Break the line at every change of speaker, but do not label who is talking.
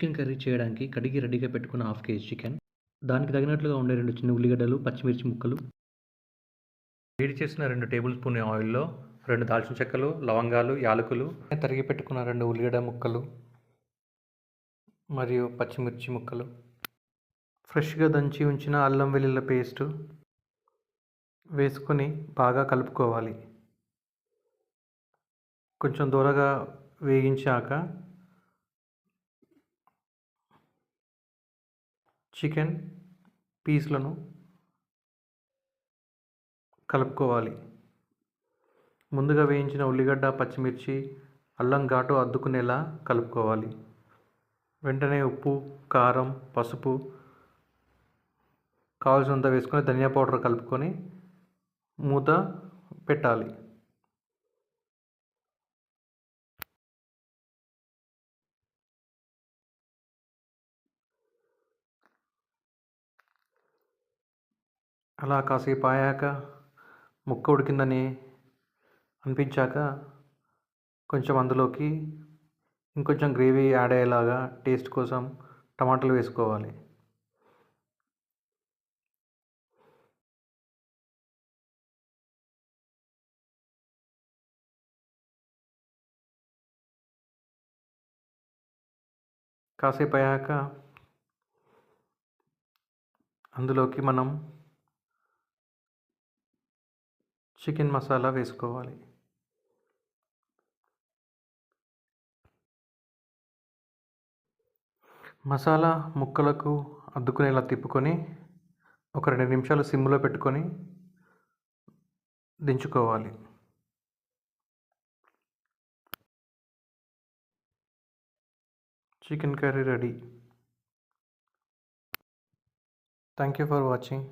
Chicken curry చేయడానికి కడిగి రెడీగా పెట్టుకున్న హాఫ్ కేజీ చికెన్. దానికి తగినట్లుగా ఉండే రెండు చిన్న ఉల్లిగడ్డలు పచ్చిమిర్చి ముక్కలు. వేడి చేసిన రెండు టేబుల్ స్పూన్ ఆయిల్లో రెండు దాల్చిన చెక్కలు లవంగాలు యాలకులు. తరిగి పెట్టుకున్న రెండు ఉల్లిగడ్డ ముక్కలు మరియు పచ్చిమిర్చి ముక్కలు. ఫ్రెష్గా దంచి ఉంచిన అల్లం వెల్లుల్లి పేస్టు వేసుకొని బాగా కలుపుకోవాలి. కొంచెం దూరగా వేగించాక చికెన్ పీస్లను కలుపుకోవాలి. ముందుగా వేయించిన ఉల్లిగడ్డ పచ్చిమిర్చి అల్లం ఘాటు అద్దుకునేలా కలుపుకోవాలి. వెంటనే ఉప్పు కారం పసుపు కావాల్సినంత వేసుకొని ధనియా పౌడర్ కలుపుకొని మూత పెట్టాలి. అలా కాసేపు ఆయాక ముక్క ఉడికిందని అనిపించాక కొంచెం అందులోకి ఇంకొంచెం గ్రేవీ యాడ్ అయ్యేలాగా టేస్ట్ కోసం టమాటాలు వేసుకోవాలి. కాసేపు అయ్యాక అందులోకి మనం చికెన్ మసాలా వేసుకోవాలి. మసాలా ముక్కలకు అద్దుకునేలా తిప్పుకొని ఒక రెండు నిమిషాలు సిమ్లో పెట్టుకొని దించుకోవాలి. Chicken curry ready. Thank you for watching.